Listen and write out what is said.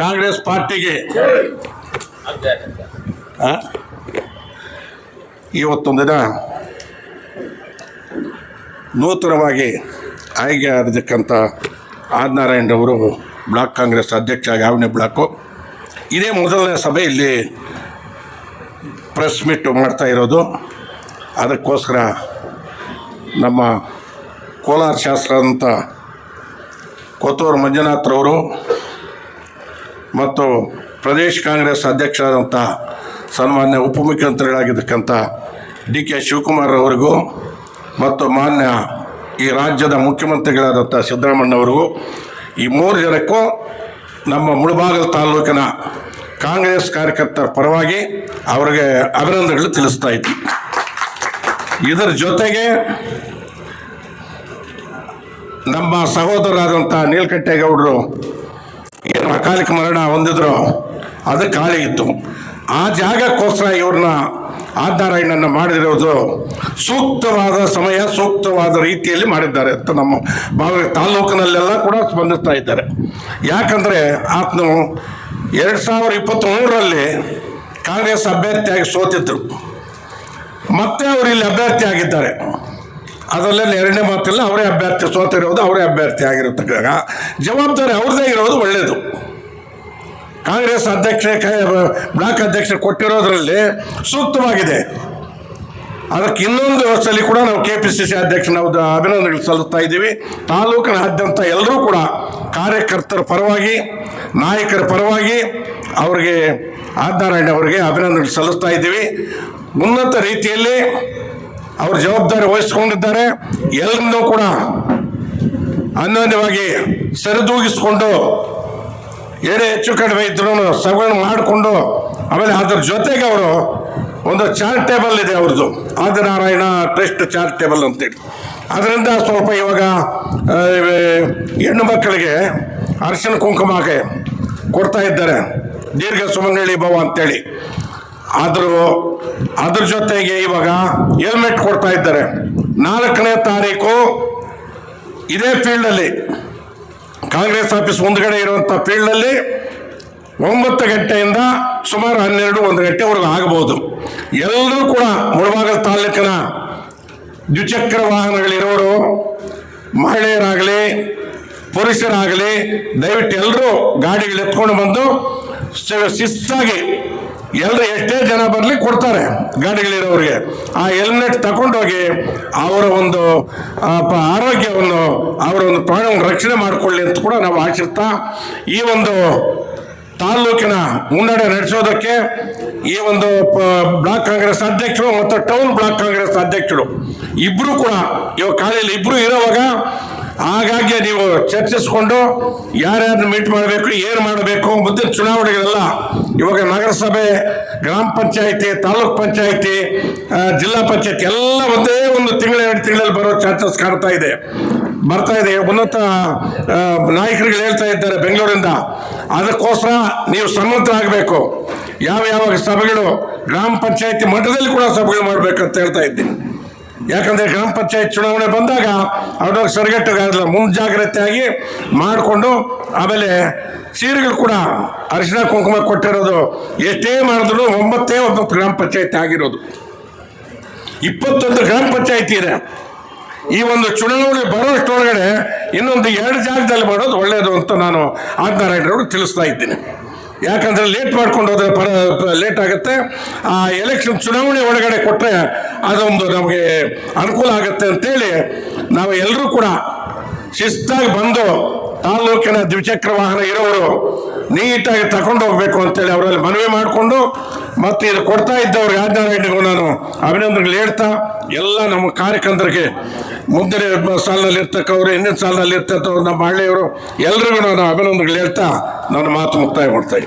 ಕಾಂಗ್ರೆಸ್ ಪಾರ್ಟಿಗೆ? ಇವತ್ತೊಂದು ದಿನ ನೂತನವಾಗಿ ಆಯ್ಕೆ ಆಗಿರ್ತಕ್ಕಂಥ ಆದಿನಾರಾಯಣರವರು ಬ್ಲಾಕ್ ಕಾಂಗ್ರೆಸ್ ಅಧ್ಯಕ್ಷ ಯಾವನೇ ಬ್ಲಾಕು, ಇದೇ ಮೊದಲನೇ ಸಭೆಯಲ್ಲಿ ಪ್ರೆಸ್ ಮೀಟ್ ಮಾಡ್ತಾ ಇರೋದು ಅದಕ್ಕೋಸ್ಕರ ನಮ್ಮ ಕೋಲಾರ ಶಾಸ್ತ್ರ ಅಂತ ಕೊತ್ತೂರು ಮಂಜುನಾಥ್ರವರು ಮತ್ತು ಪ್ರದೇಶ ಕಾಂಗ್ರೆಸ್ ಅಧ್ಯಕ್ಷರಾದಂಥ ಸನ್ಮಾನ್ಯ ಉಪಮುಖ್ಯಮಂತ್ರಿಗಳಾಗಿರ್ತಕ್ಕಂಥ ಡಿ ಕೆ ಶಿವಕುಮಾರ್ ಅವರಿಗೂ ಮತ್ತು ಮಾನ್ಯ ಈ ರಾಜ್ಯದ ಮುಖ್ಯಮಂತ್ರಿಗಳಾದಂಥ ಸಿದ್ದರಾಮಣ್ಣವರಿಗೂ ಈ ಮೂರು ಜನಕ್ಕೂ ನಮ್ಮ ಮುಳಬಾಗಲ್ ತಾಲೂಕಿನ ಕಾಂಗ್ರೆಸ್ ಕಾರ್ಯಕರ್ತರ ಪರವಾಗಿ ಅವರಿಗೆ ಅಭಿನಂದನೆಗಳು ತಿಳಿಸ್ತಾ ಇದ್ವಿ ಇದರ ಜೊತೆಗೆ ನಮ್ಮ ಸಹೋದರರಾದಂಥ ನೀಲಕಂಠೇಗೌಡರು ಅಕಾಲಿಕ ಮರಣ ಹೊಂದಿದ್ರು ಅದು ಖಾಲಿ ಇತ್ತು. ಆ ಜಾಗಕ್ಕೋಸ್ಕರ ಇವ್ರನ್ನ ಆಧಾರಾಯಣನ ಮಾಡಿರೋದು ಸೂಕ್ತವಾದ ಸಮಯ, ಸೂಕ್ತವಾದ ರೀತಿಯಲ್ಲಿ ಮಾಡಿದ್ದಾರೆ ಅಂತ ನಮ್ಮ ಭಾವ ತಾಲೂಕಿನಲ್ಲೆಲ್ಲ ಕೂಡ ಸ್ಪಂದಿಸ್ತಾ ಇದ್ದಾರೆ. ಯಾಕಂದರೆ ಆತನು ಎರಡು ಸಾವಿರದ ಇಪ್ಪತ್ತ್ಮೂರರಲ್ಲಿ ಕಾಂಗ್ರೆಸ್ ಅಭ್ಯರ್ಥಿಯಾಗಿ ಸೋತಿದ್ರು. ಮತ್ತೆ ಅವರು ಇಲ್ಲಿ ಅಭ್ಯರ್ಥಿ ಆಗಿದ್ದಾರೆ ಅದರಲ್ಲೆಲ್ಲ ಎರಡನೇ ಮಾತಿಲ್ಲ, ಅವರೇ ಅಭ್ಯರ್ಥಿ ಸೋತಿರೋದು ಅವರೇ ಅಭ್ಯರ್ಥಿ ಆಗಿರತಕ್ಕ ಜವಾಬ್ದಾರಿ ಅವ್ರದ್ದೇ ಇರೋದು ಒಳ್ಳೆಯದು ಕಾಂಗ್ರೆಸ್ ಅಧ್ಯಕ್ಷ ಬ್ಲಾಕ್ ಅಧ್ಯಕ್ಷ ಕೊಟ್ಟಿರೋದ್ರಲ್ಲಿ ಸೂಕ್ತವಾಗಿದೆ. ಅದಕ್ಕೆ ಇನ್ನೊಂದು ವರ್ಷದಲ್ಲಿ ಕೂಡ ನಾವು ಕೆ ಪಿ ಸಿ ಸಿ ಅಧ್ಯಕ್ಷ, ನಾವು ಅಭಿನಂದನೆಗಳು ಸಲ್ಲಿಸ್ತಾ ಇದ್ದೀವಿ. ತಾಲೂಕಿನಾದ್ಯಂತ ಎಲ್ಲರೂ ಕೂಡ ಕಾರ್ಯಕರ್ತರ ಪರವಾಗಿ, ನಾಯಕರ ಪರವಾಗಿ ಅವರಿಗೆ ಆದಿನಾರಾಯಣ ಅವರಿಗೆ ಅಭಿನಂದನೆಗಳು ಸಲ್ಲಿಸ್ತಾ ಇದ್ದೀವಿ. ಉನ್ನತ ರೀತಿಯಲ್ಲಿ ಅವ್ರ ಜವಾಬ್ದಾರಿ ವಹಿಸ್ಕೊಂಡಿದ್ದಾರೆ. ಎಲ್ಲರನ್ನೂ ಕೂಡ ಅನ್ಯೋನ್ಯವಾಗಿ ಸರಿದೂಗಿಸ್ಕೊಂಡು ಏನೇ ಹೆಚ್ಚು ಕಡಿಮೆ ಇದ್ರೂ ಸಭೆಗಳನ್ನು ಮಾಡಿಕೊಂಡು, ಆಮೇಲೆ ಅದರ ಜೊತೆಗೆ ಅವರು ಒಂದು ಚಾರಿಟೇಬಲ್ ಇದೆ ಅವ್ರದ್ದು. ಆದಿನಾರಾಯಣ ಟ್ರಸ್ಟ್ ಚಾರಿಟೇಬಲ್ ಅಂತೇಳಿ. ಅದರಿಂದ ಸ್ವಲ್ಪ ಇವಾಗ ಹೆಣ್ಣು ಮಕ್ಕಳಿಗೆ ಅರಿಶಿನ ಕುಂಕುಮಕ್ಕೆ ಕೊಡ್ತಾ ಇದ್ದಾರೆ. ದೀರ್ಘ ಸುಮಂಗಳಿ ಭವ ಅಂತೇಳಿ. ಆದರೂ ಅದ್ರ ಜೊತೆಗೆ ಇವಾಗ ಹೆಲ್ಮೆಟ್ ಕೊಡ್ತಾ ಇದ್ದಾರೆ. ನಾಲ್ಕನೇ ತಾರೀಕು ಇದೇ ಫೀಲ್ಡಲ್ಲಿ ಕಾಂಗ್ರೆಸ್ ಆಫೀಸ್ ಮುಂದ್ಗಡೆ ಇರುವಂಥ ಫೀಲ್ಡಲ್ಲಿ ಒಂಬತ್ತು ಗಂಟೆಯಿಂದ ಸುಮಾರು ಹನ್ನೆರಡು, ಒಂದು ಗಂಟೆವರೆಗೂ ಆಗಬಹುದು ಎಲ್ಲರೂ ಕೂಡ ಮುಳಬಾಗಲ್ ತಾಲೂಕಿನ ದ್ವಿಚಕ್ರ ವಾಹನಗಳಿರೋರು, ಮಹಿಳೆಯರಾಗಲಿ, ಪುರುಷರಾಗಲಿ ದಯವಿಟ್ಟು ಎಲ್ಲರೂ ಗಾಡಿಗಳು ಎತ್ಕೊಂಡು ಬಂದು ಶಿಸ್ತಾಗಿ ಎಲ್ಲರೂ ಎಷ್ಟೇ ಜನ ಬರಲಿ ಕೊಡ್ತಾರೆ ಗಾಡಿಗಳಿರೋರಿಗೆ. ಆ ಹೆಲ್ಮೆಟ್ ತಗೊಂಡೋಗಿ ಅವರ ಒಂದು ಆರೋಗ್ಯವನ್ನು, ಅವರ ಒಂದು ಪ್ರಾಣವನ್ನು ರಕ್ಷಣೆ ಮಾಡಿಕೊಳ್ಳಿ ಅಂತ ಕೂಡ ನಾವು ಆಶಿಸ್ತಾ, ಈ ಒಂದು ತಾಲ್ಲೂಕಿನ ಮುನ್ನಡೆ ನಡೆಸೋದಕ್ಕೆ ಈ ಒಂದು ಬ್ಲಾಕ್ ಕಾಂಗ್ರೆಸ್ ಅಧ್ಯಕ್ಷರು ಮತ್ತು ಟೌನ್ ಬ್ಲಾಕ್ ಕಾಂಗ್ರೆಸ್ ಅಧ್ಯಕ್ಷರು ಇಬ್ಬರು ಕೂಡ, ಇವಾಗ ಕಾಲೇಜಲ್ಲಿ ಇಬ್ಬರು ಇರೋವಾಗ ಹಾಗಾಗಿ ನೀವು ಚರ್ಚಿಸ್ಕೊಂಡು ಯಾರ್ಯಾರನ್ನ ಮೀಟ್ ಮಾಡಬೇಕು, ಏನು ಮಾಡಬೇಕು, ಮುಂದಿನ ಚುನಾವಣೆಗಳೆಲ್ಲ ಇವಾಗ ನಗರಸಭೆ, ಗ್ರಾಮ ಪಂಚಾಯಿತಿ, ತಾಲೂಕ್ ಪಂಚಾಯಿತಿ ಜಿಲ್ಲಾ ಪಂಚಾಯತಿ ಎಲ್ಲ ಒಂದೇ ಒಂದು ತಿಂಗಳ, ಎರಡು ತಿಂಗಳಲ್ಲಿ ಬರೋ ಚಾನ್ಸಸ್ ಕಾಣ್ತಾ ಇದೆ. ಬರ್ತಾ ಇದೆ. ಉನ್ನತ ನಾಯಕರುಗಳು ಹೇಳ್ತಾ ಇದ್ದಾರೆ ಬೆಂಗಳೂರಿಂದ. ಅದಕ್ಕೋಸ್ಕರ ನೀವು ಸನ್ನದ್ಧರಾಗಬೇಕು ಯಾವ ಯಾವ ಸಭೆಗಳು, ಗ್ರಾಮ ಪಂಚಾಯಿತಿ ಮಟ್ಟದಲ್ಲಿ ಕೂಡ ಸಭೆಗಳು ಮಾಡಬೇಕಂತ ಹೇಳ್ತಾ ಇದ್ದೀನಿ. ಯಾಕಂದ್ರೆ ಗ್ರಾಮ ಪಂಚಾಯತ್ ಚುನಾವಣೆ ಬಂದಾಗ ಅವ್ರವ್ರ ಸರಿಗಟ್ಟಗಾಗಲ್ಲ ಮುಂಜಾಗ್ರತೆಯಾಗಿ ಮಾಡಿಕೊಂಡು ಆಮೇಲೆ ಸೀರೆಗಳು ಕೂಡ ಅರಿಶಿನ ಕುಂಕುಮ ಕೊಟ್ಟಿರೋದು ಎಷ್ಟೇ ಮಾಡಿದ್ರು ಒಂಬತ್ತೇ ಒಂಬತ್ತು ಗ್ರಾಮ ಪಂಚಾಯತಿ ಆಗಿರೋದು. ಇಪ್ಪತ್ತೊಂದು ಗ್ರಾಮ ಪಂಚಾಯತಿ ಇದೆ. ಈ ಒಂದು ಚುನಾವಣೆ ಬರೋಷ್ಟೊಳಗಡೆ ಇನ್ನೊಂದು ಎರಡು ಜಾಗದಲ್ಲಿ ಮಾಡೋದು ಒಳ್ಳೆಯದು ಅಂತ ನಾನು ಆದಿನಾರಾಯಣರವರು ತಿಳಿಸ್ತಾ ಇದ್ದೀನಿ. ಯಾಕಂದ್ರೆ ಲೇಟ್ ಮಾಡ್ಕೊಂಡು ಹೋದ್ರೆ ಪರ ಲೇಟ್ ಆಗುತ್ತೆ. ಆ ಎಲೆಕ್ಷನ್ ಚುನಾವಣೆ ಒಳಗಡೆ ಕೊಟ್ಟರೆ ಅದೊಂದು ನಮಗೆ ಅನುಕೂಲ ಆಗುತ್ತೆ ಅಂತೇಳಿ ನಾವು ಎಲ್ಲರೂ ಕೂಡ ಶಿಸ್ತಾಗಿ ಬಂದು ತಾಲೂಕಿನ ದ್ವಿಚಕ್ರ ವಾಹನ ಇರೋರು ನೀಟಾಗಿ ತಗೊಂಡು ಹೋಗ್ಬೇಕು ಅಂತೇಳಿ ಅವರಲ್ಲಿ ಮನವಿ ಮಾಡಿಕೊಂಡು ಮತ್ತು ಇದು ಕೊಡ್ತಾ ಇದ್ದವ್ರು ಯಾಜ್ಞಾರಾಯಣಿಗೂ ನಾನು ಅಭಿನಂದನೆಗಳು ಹೇಳ್ತಾ ಎಲ್ಲ ನಮ್ಮ ಕಾರ್ಯಕರ್ತರಿಗೆ ಮುಂದಿನ ಸಾಲಿನಲ್ಲಿ ಇರ್ತಕ್ಕವ್ರು ಹಿಂದಿನ ಸಾಲಿನಲ್ಲಿ ಇರ್ತಕ್ಕವ್ರು ನಮ್ಮ ಹಳ್ಳಿಯವರು ಎಲ್ರಿಗೂ ನಾನು ಅಭಿನಂದನೆಗಳು ಹೇಳ್ತಾ ನನ್ನ ಮಾತು ಮುಕ್ತಾಯ ಮಾಡ್ತಾ